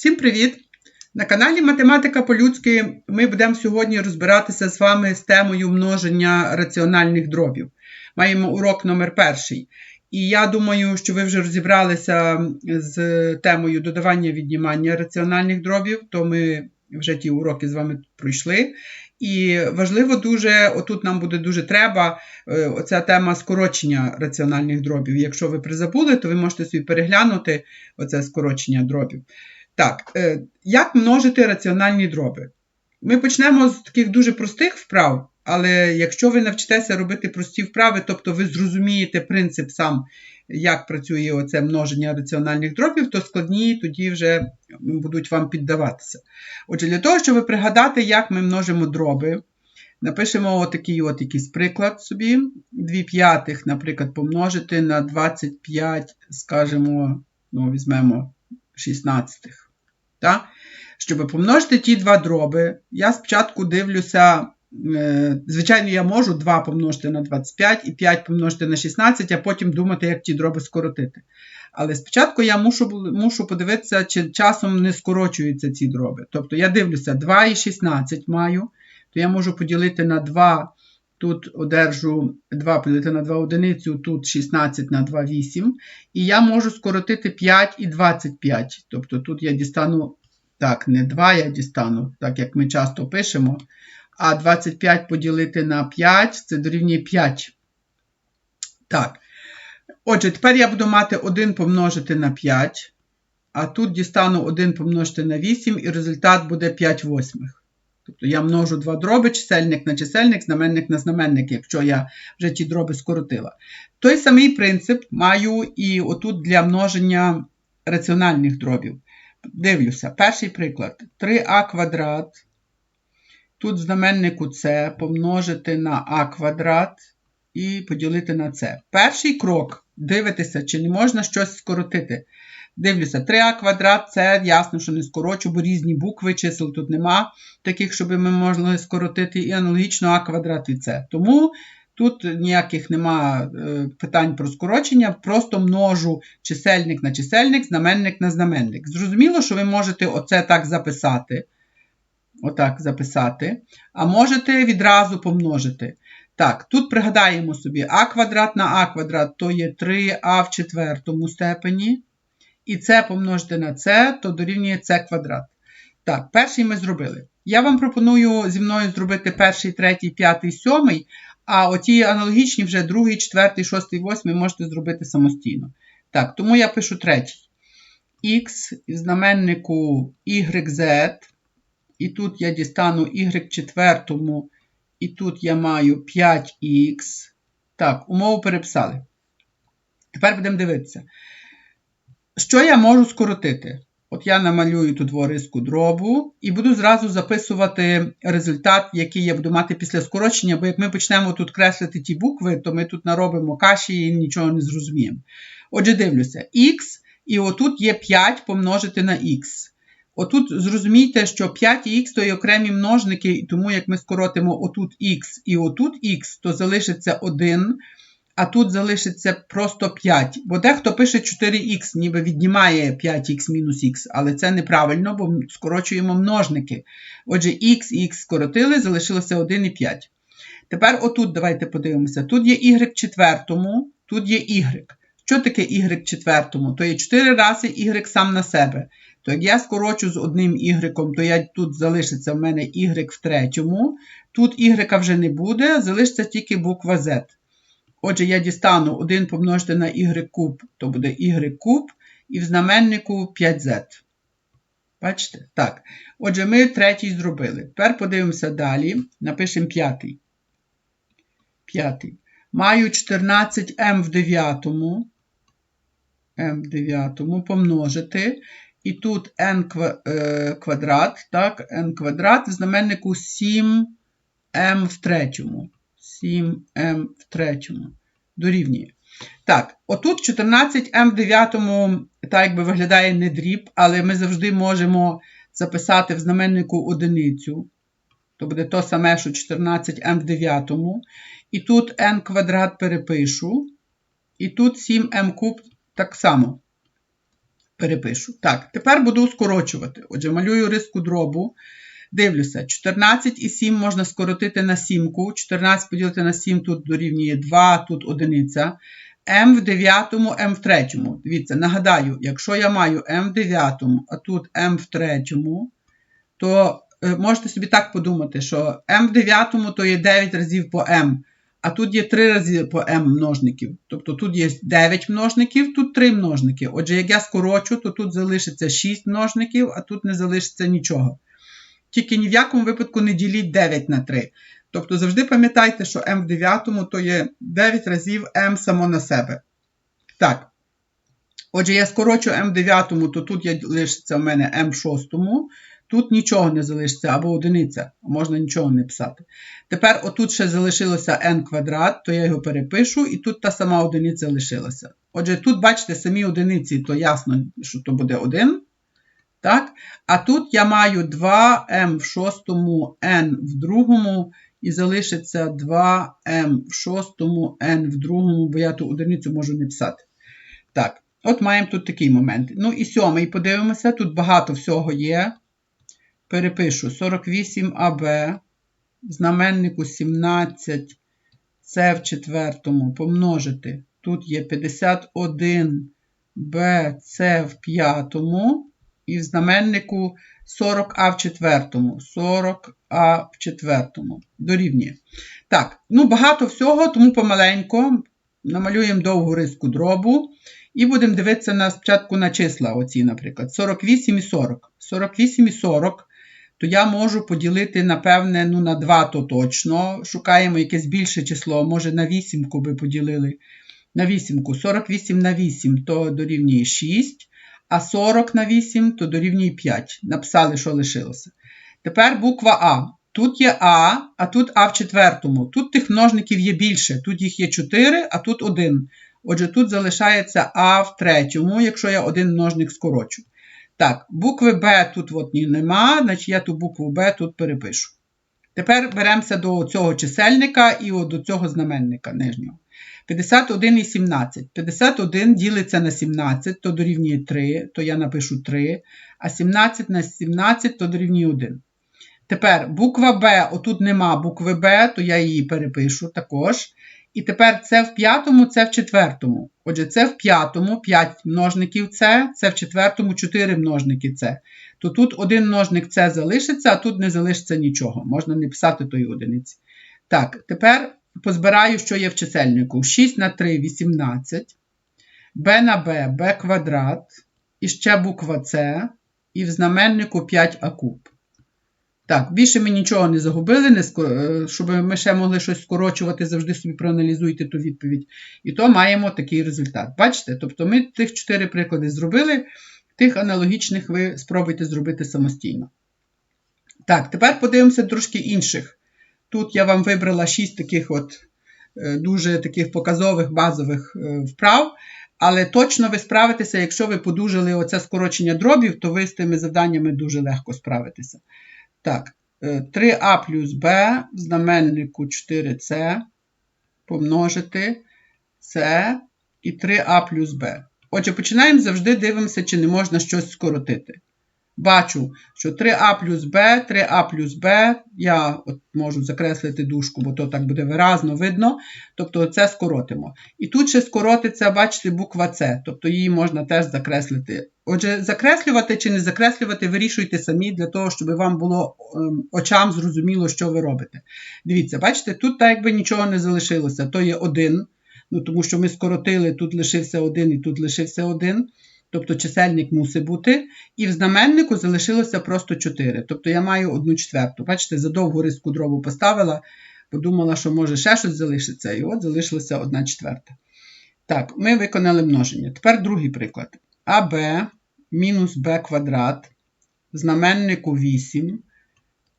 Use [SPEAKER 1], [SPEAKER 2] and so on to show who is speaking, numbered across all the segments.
[SPEAKER 1] Всім привіт! На каналі Математика по-людськи ми будемо сьогодні розбиратися з вами з темою множення раціональних дробів. Маємо урок номер перший. І я думаю, що ви вже розібралися з темою додавання віднімання раціональних дробів, то ми вже ті уроки з вами пройшли. І важливо дуже, отут нам буде дуже треба е, оця тема скорочення раціональних дробів. Якщо ви призабули, то ви можете собі переглянути оце скорочення дробів. Так, е, як множити раціональні дроби? Ми почнемо з таких дуже простих вправ, але якщо ви навчитеся робити прості вправи, тобто ви зрозумієте принцип сам, як працює оце множення раціональних дробів, то складні тоді вже будуть вам піддаватися. Отже, для того, щоб пригадати, як ми множимо дроби, напишемо отакий от якийсь приклад собі. 2 п'ятих, наприклад, помножити на 25, скажімо, ну, візьмемо 16. Так? Щоб помножити ті два дроби, я спочатку дивлюся. Е, звичайно, я можу 2 помножити на 25 і 5 помножити на 16, а потім думати, як ті дроби скоротити. Але спочатку я мушу мушу подивитися, чи часом не скорочуються ці дроби. Тобто я дивлюся 2 і 16 маю, то я можу поділити на 2, тут одержу 2 поділити на 2 одиницю, тут 16 на 2 8. І я можу скоротити 5 і 25. Тобто тут я дістану, так, не 2 я дістану, так як ми часто пишемо. А 25 поділити на 5 це дорівнює 5. Так. Отже, тепер я буду мати 1 помножити на 5, а тут дістану 1 помножити на 8, і результат буде 5 восьмих. Тобто я множу два дроби, чисельник на чисельник, знаменник на знаменник, якщо я вже ті дроби скоротила. Той самий принцип маю і отут для множення раціональних дробів. Дивлюся, перший приклад: 3а квадрат. Тут знаменнику С помножити на а квадрат і поділити на С. Перший крок дивитися, чи не можна щось скоротити. Дивлюся, 3а квадрат це ясно, що не скорочу, бо різні букви, чисел тут нема, таких, щоб ми могли скоротити, і аналогічно а квадрат і С. Тому тут ніяких нема е, питань про скорочення, просто множу чисельник на чисельник, знаменник на знаменник. Зрозуміло, що ви можете оце так записати. Отак записати. А можете відразу помножити. Так, тут пригадаємо собі а квадрат на а квадрат то є 3а в четвертому степені. І це помножити на це, то дорівнює це квадрат. Так, перший ми зробили. Я вам пропоную зі мною зробити перший, третій, п'ятий, сьомий, а оті аналогічні вже другий, четвертий, шостий, восьмий можете зробити самостійно. Так, тому я пишу третій. Х знаменнику YZ. І тут я дістану y четвертому і тут я маю 5х. Так, умову переписали. Тепер будемо дивитися. Що я можу скоротити? От я намалюю тут двориску дробу і буду зразу записувати результат, який я буду мати після скорочення, бо як ми почнемо тут креслити ті букви, то ми тут наробимо каші і нічого не зрозуміємо. Отже, дивлюся, х, і отут є 5 помножити на х. Отут зрозумійте, що 5 і х то є окремі множники, тому як ми скоротимо отут х і отут х, то залишиться 1, а тут залишиться просто 5. Бо дехто пише 4х, ніби віднімає 5х мінус х, але це неправильно, бо скорочуємо множники. Отже, х і х скоротили, залишилося 1 і 5. Тепер отут давайте подивимося. Тут є y четвертому, тут є y. Що таке y четвертому? То є 4 рази y сам на себе. То як я скорочу з одним y, то я, тут залишиться в мене y в третьому. Тут y вже не буде, залишиться тільки буква z. Отже, я дістану 1 помножити на y куб, то буде y куб, і в знаменнику 5z. Бачите? Так. Отже, ми третій зробили. Тепер подивимося далі. Напишемо п'ятий. П'ятий. Маю 14m в дев'ятому. m в дев'ятому помножити. І тут n е, квадрат, так, n квадрат в знаменнику 7m в третьому. 7m в третьому. Дорівнює. Так, отут 14m в дев'ятому, так якби виглядає не дріб, але ми завжди можемо записати в знаменнику одиницю. То буде то саме, що 14m в дев'ятому. І тут n квадрат перепишу. І тут 7m куб так само Перепишу. Так, тепер буду скорочувати. Отже, малюю риску дробу. Дивлюся, 14 і 7 можна скоротити на 7. 14 поділити на 7 тут дорівнює 2, тут одиниця. М в 9, М в 3. Дивіться, нагадаю, якщо я маю М в 9, а тут М в 3, то е, можете собі так подумати, що М в 9 то є 9 разів по М, а тут є 3 рази по М множників. Тобто тут є 9 множників, тут 3 множники. Отже, як я скорочу, то тут залишиться 6 множників, а тут не залишиться нічого. Тільки ні в якому випадку не діліть 9 на 3. Тобто завжди пам'ятайте, що m в 9 то є 9 разів m само на себе. Так. Отже, я скорочу m в 9, то тут є, лишиться в мене m в 6, тут нічого не залишиться, або одиниця, можна нічого не писати. Тепер отут ще залишилося n квадрат, то я його перепишу, і тут та сама одиниця лишилася. Отже, тут, бачите, самі одиниці, то ясно, що то буде 1. Так? А тут я маю 2m в шостому, n в другому, і залишиться 2m в шостому, n в другому, бо я ту одиницю можу не писати. Так, от маємо тут такий момент. Ну і сьомий, подивимося, тут багато всього є. Перепишу 48АБ, знаменнику 17, це в четвертому помножити. Тут є 51Б, це в п'ятому і в знаменнику 40А в четвертому. 40А в четвертому. Дорівнює. Так, ну багато всього, тому помаленько намалюємо довгу риску дробу. І будемо дивитися на, спочатку на числа, оці, наприклад, 48 і 40. 48 і 40, то я можу поділити, напевне, ну, на 2 то точно. Шукаємо якесь більше число, може на 8 би поділили. На 8. 48 на 8 то дорівнює 6 а 40 на 8 то дорівнює 5. Написали, що лишилося. Тепер буква А. Тут є А, а тут А в четвертому. Тут тих множників є більше. Тут їх є 4, а тут 1. Отже, тут залишається А в третьому, якщо я один множник скорочу. Так, букви Б тут от нема, значить я ту букву Б тут перепишу. Тепер беремося до цього чисельника і до цього знаменника нижнього. 51 і 17. 51 ділиться на 17, то дорівнює 3, то я напишу 3. А 17 на 17 то дорівнює 1. Тепер буква Б, отут нема букви Б, то я її перепишу також. І тепер це в п'ятому, це в четвертому. Отже, це в п'ятому 5 множників С, це в четвертому 4 множники С. То тут один множник С залишиться, а тут не залишиться нічого. Можна не писати тої одиниці. Так, тепер позбираю, що є в чисельнику. 6 на 3 18. b на b b квадрат. І ще буква С. І в знаменнику 5а куб. Так, більше ми нічого не загубили, не. Е, щоб ми ще могли щось скорочувати, завжди собі проаналізуйте ту відповідь. І то маємо такий результат. Бачите? Тобто ми тих 4 приклади зробили, тих аналогічних ви спробуйте зробити самостійно. Так, тепер подивимося трошки інших Тут я вам вибрала 6 таких от е, дуже таких показових базових е, вправ. Але точно ви справитеся, якщо ви подужали оце скорочення дробів, то ви з тими завданнями дуже легко справитеся. Так, 3а е, плюс b в знаменнику 4c помножити c і 3а плюс b. Отже, починаємо завжди дивимося, чи не можна щось скоротити бачу, що 3а плюс Б, 3а плюс Б, я от можу закреслити дужку, бо то так буде виразно видно. Тобто це скоротимо. І тут ще скоротиться, бачите, буква С, тобто її можна теж закреслити. Отже, закреслювати чи не закреслювати, вирішуйте самі для того, щоб вам було ем, очам зрозуміло, що ви робите. Дивіться, бачите, тут так якби нічого не залишилося. То є 1, ну, тому що ми скоротили, тут лишився 1 і тут лишився 1 тобто чисельник мусить бути, і в знаменнику залишилося просто 4. Тобто я маю 1 четверту. Бачите, за довгу риску дробу поставила, подумала, що може ще щось залишиться, і от залишилося 1 четверта. Так, ми виконали множення. Тепер другий приклад. АБ мінус Б квадрат, в знаменнику 8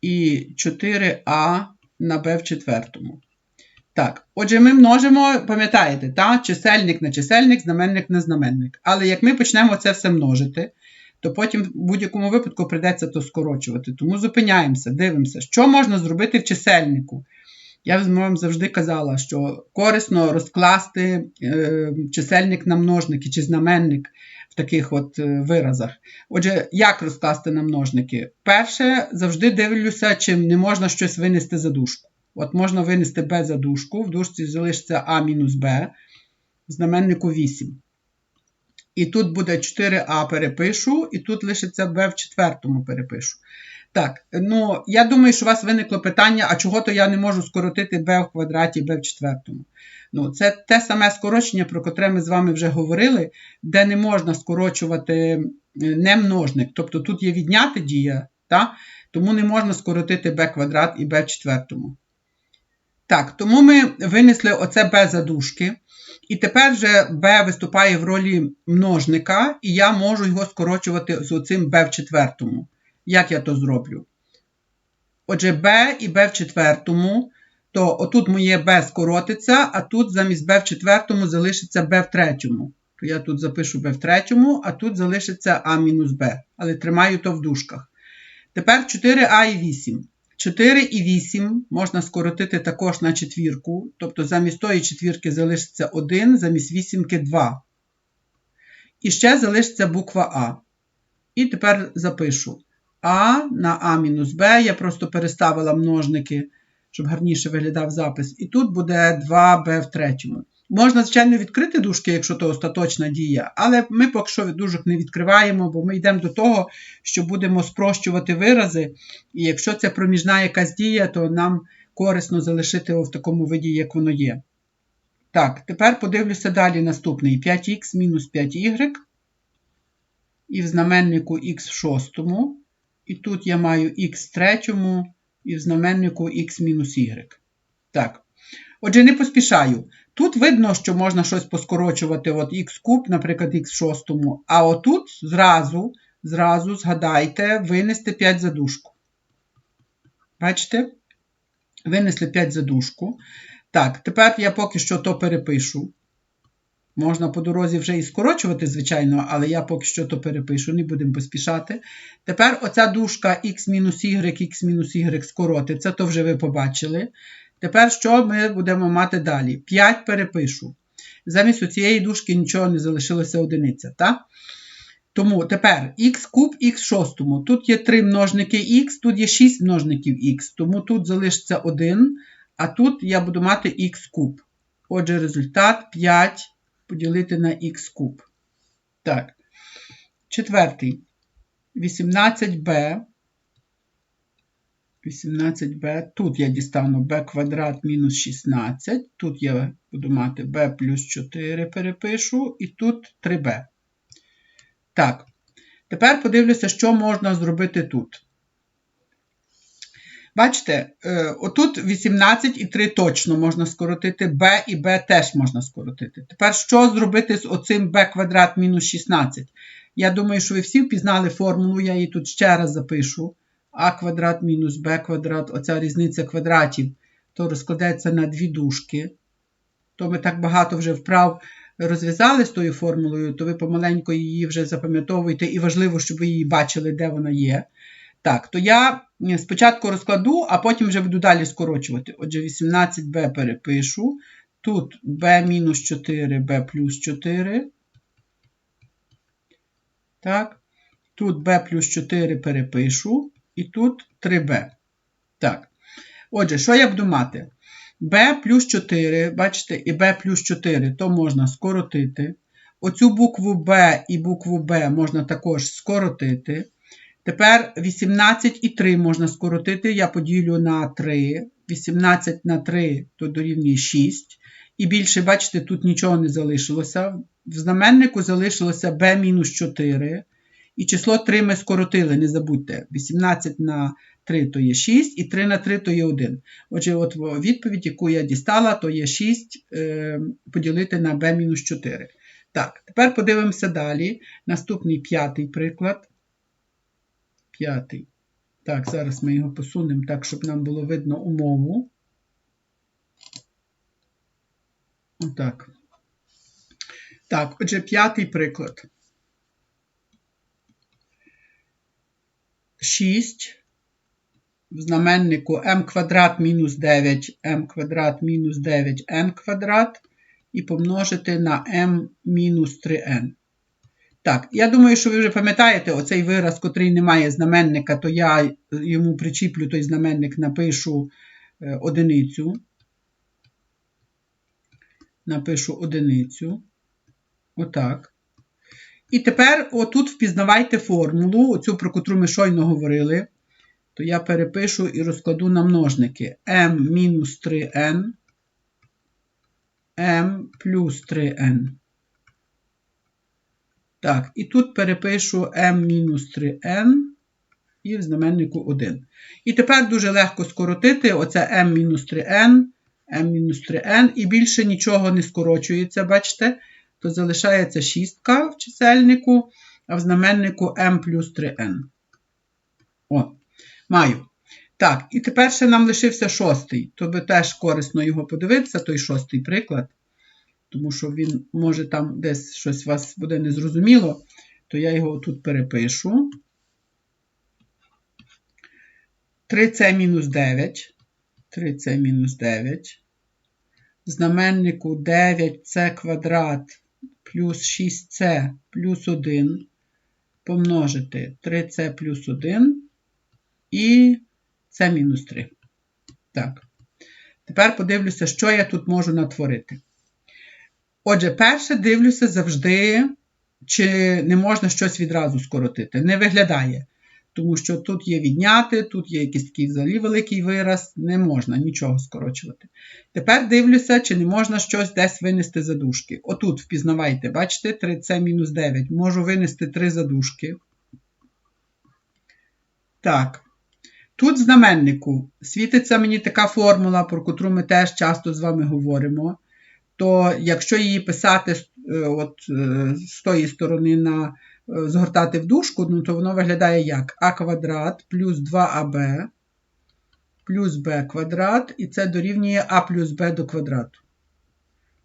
[SPEAKER 1] і 4а на b в четвертому. Так, отже, ми множимо, пам'ятаєте, та? чисельник на чисельник, знаменник на знаменник. Але як ми почнемо це все множити, то потім в будь-якому випадку прийдеться то скорочувати. Тому зупиняємося, дивимося, що можна зробити в чисельнику. Я вам завжди казала, що корисно розкласти е, чисельник на множники чи знаменник в таких от е, виразах. Отже, як розкласти на множники? Перше, завжди дивлюся, чи не можна щось винести за дужку. От можна винести b за дужку, в дужці залишиться а мінус b, знаменнику 8. І тут буде 4а перепишу, і тут лишиться b в четвертому перепишу. Так, ну я думаю, що у вас виникло питання, а чого то я не можу скоротити b в квадраті b в четвертому. Ну, Це те саме скорочення, про котре ми з вами вже говорили, де не можна скорочувати е, не множник. Тобто тут є відняти дія, та? тому не можна скоротити b квадрат і b в четвертому. Так, тому ми винесли оце b задушки. І тепер вже b виступає в ролі множника, і я можу його скорочувати з оцим b в четвертому. Як я то зроблю? Отже, b і b в четвертому, то отут моє b скоротиться, а тут замість b в четвертому залишиться b в третьому. То я тут запишу b в третьому, а тут залишиться a мінус b. Але тримаю то в дужках. Тепер 4а і 8. 4 і 8 можна скоротити також на четвірку. Тобто замість тої четвірки залишиться 1, замість вісімки 2. І ще залишиться буква А. І тепер запишу а на А-Б. Я просто переставила множники, щоб гарніше виглядав запис. І тут буде 2b в третьому. Можна, звичайно, відкрити дужки, якщо то остаточна дія, але ми поки що дужок не відкриваємо, бо ми йдемо до того, що будемо спрощувати вирази. І якщо це проміжна якась дія, то нам корисно залишити його в такому виді, як воно є. Так, тепер подивлюся далі наступний 5х мінус 5y. І в знаменнику х в шостому. І тут я маю х в третьому і в знаменнику х мінус y. Так. Отже, не поспішаю. Тут видно, що можна щось поскорочувати от х куб, наприклад, х шостому. А отут зразу, зразу, згадайте, винести 5 за дужку. Бачите? Винесли 5 за дужку. Так, тепер я поки що то перепишу. Можна по дорозі вже і скорочувати, звичайно, але я поки що то перепишу, не будемо поспішати. Тепер оця дужка x-y, x-y скоротиться, то вже ви побачили. Тепер що ми будемо мати далі? 5 перепишу. Замість цієї дужки нічого не залишилося одиниця. так? Тому тепер х куб х шостому. Тут є 3 множники х, тут є 6 множників х, тому тут залишиться 1, а тут я буду мати х куб. Отже, результат 5 поділити на х куб. Так. Четвертий. 18b. 18b. Тут я дістану b квадрат мінус 16. Тут я буду мати b плюс 4 перепишу, і тут 3b. Так. Тепер подивлюся, що можна зробити тут. Бачите, е, отут 18 і 3 точно можна скоротити, b і b теж можна скоротити. Тепер що зробити з оцим b квадрат мінус 16? Я думаю, що ви всі впізнали формулу, я її тут ще раз запишу. А квадрат мінус b квадрат, оця різниця квадратів, то розкладається на дві дужки. То ми так багато вже вправ розв'язали з тою формулою, то ви помаленько її вже запам'ятовуєте, і важливо, щоб ви її бачили, де вона є. Так, то я спочатку розкладу, а потім вже буду далі скорочувати. Отже, 18b перепишу. Тут b мінус 4, b плюс 4. Так. Тут b плюс 4 перепишу. І тут 3b. Так. Отже, що я буду мати? b плюс 4, бачите, і b плюс 4, то можна скоротити. Оцю букву b і букву b можна також скоротити. Тепер 18 і 3 можна скоротити. Я поділю на 3. 18 на 3 то дорівнює 6. І більше, бачите, тут нічого не залишилося. В знаменнику залишилося b-4. І число 3 ми скоротили, не забудьте. 18 на 3 то є 6, і 3 на 3 то є 1. Отже, от відповідь, яку я дістала, то є 6 е, поділити на b-4. Так, тепер подивимося далі. Наступний п'ятий приклад п'ятий. Так, зараз ми його посунемо так, щоб нам було видно умову. Отак. Так, отже, п'ятий приклад. 6 в знаменнику m квадрат мінус 9, m квадрат мінус 9n квадрат і помножити на m мінус 3n. Так, я думаю, що ви вже пам'ятаєте оцей вираз, котрий не має знаменника, то я йому причіплю той знаменник, напишу е, одиницю. Напишу одиницю. Отак. І тепер отут впізнавайте формулу, оцю, про котру ми щойно говорили. То я перепишу і розкладу на множники m мінус 3n, m плюс 3n. Так, і тут перепишу m-3n і в знаменнику 1. І тепер дуже легко скоротити оце m-3n, m-3n, і більше нічого не скорочується, бачите? То залишається шістка в чисельнику, а в знаменнику m плюс 3n. О, маю. Так, і тепер ще нам лишився шостий. То би теж корисно його подивитися, той шостий приклад тому що він може там десь щось вас буде незрозуміло, то я його тут перепишу. 3c мінус 9. 3c мінус 9. В знаменнику 9c квадрат плюс 6c плюс 1 помножити 3c плюс 1 і c мінус 3. Так. Тепер подивлюся, що я тут можу натворити. Отже, перше дивлюся завжди, чи не можна щось відразу скоротити. Не виглядає. Тому що тут є відняти, тут є якийсь такий взагалі великий вираз, не можна нічого скорочувати. Тепер дивлюся, чи не можна щось десь винести задушки. Отут впізнавайте, бачите, 3c-9. Можу винести 3 задушки. Так. Тут знаменнику світиться мені така формула, про котру ми теж часто з вами говоримо то якщо її писати е, от, е, з тої сторони на згортати в дужку, ну, то воно виглядає як а квадрат плюс 2аб плюс b квадрат, і це дорівнює а плюс b до квадрату.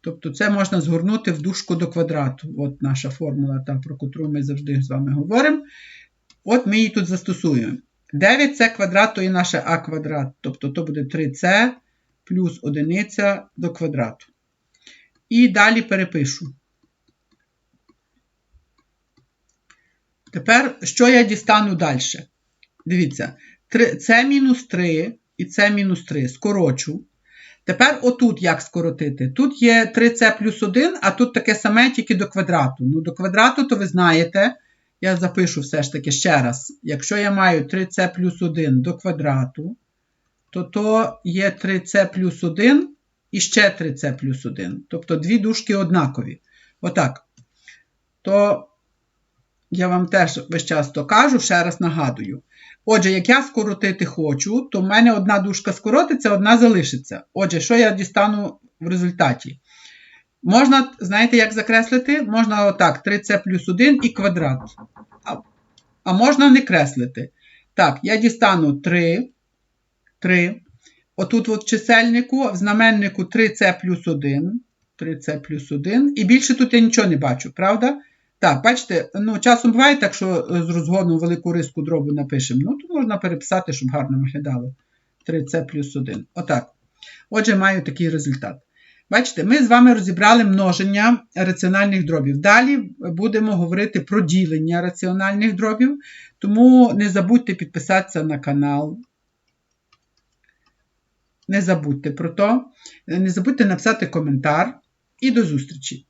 [SPEAKER 1] Тобто це можна згорнути в дужку до квадрату. От наша формула, та, про котру ми завжди з вами говоримо. От ми її тут застосуємо. 9c квадрат то є наше а квадрат. Тобто то буде 3c плюс 1 до квадрату. І далі перепишу. Тепер, що я дістану далі? Дивіться, це мінус 3 і це мінус 3. Скорочу. Тепер отут як скоротити? Тут є 3c плюс 1, а тут таке саме тільки до квадрату. Ну, до квадрату, то ви знаєте, я запишу все ж таки ще раз. Якщо я маю 3c плюс 1 до квадрату, то то є 3c плюс 1 і ще 3c плюс 1. Тобто дві дужки однакові. Отак. То я вам теж весь час то кажу, ще раз нагадую. Отже, як я скоротити хочу, то в мене одна дужка скоротиться, одна залишиться. Отже, що я дістану в результаті? Можна, знаєте, як закреслити? Можна отак, 3c плюс 1 і квадрат. А, а можна не креслити. Так, я дістану 3, 3. Отут от в чисельнику, в знаменнику 3c плюс 1. 3c плюс 1. І більше тут я нічого не бачу, правда? Так, бачите, ну, часом буває так, що з розгону велику риску дробу напишемо. Ну, то можна переписати, щоб гарно виглядало. 3c плюс 1. Отак. Отже, маю такий результат. Бачите, ми з вами розібрали множення раціональних дробів. Далі будемо говорити про ділення раціональних дробів, тому не забудьте підписатися на канал. Не забудьте про то. Не забудьте написати коментар і до зустрічі!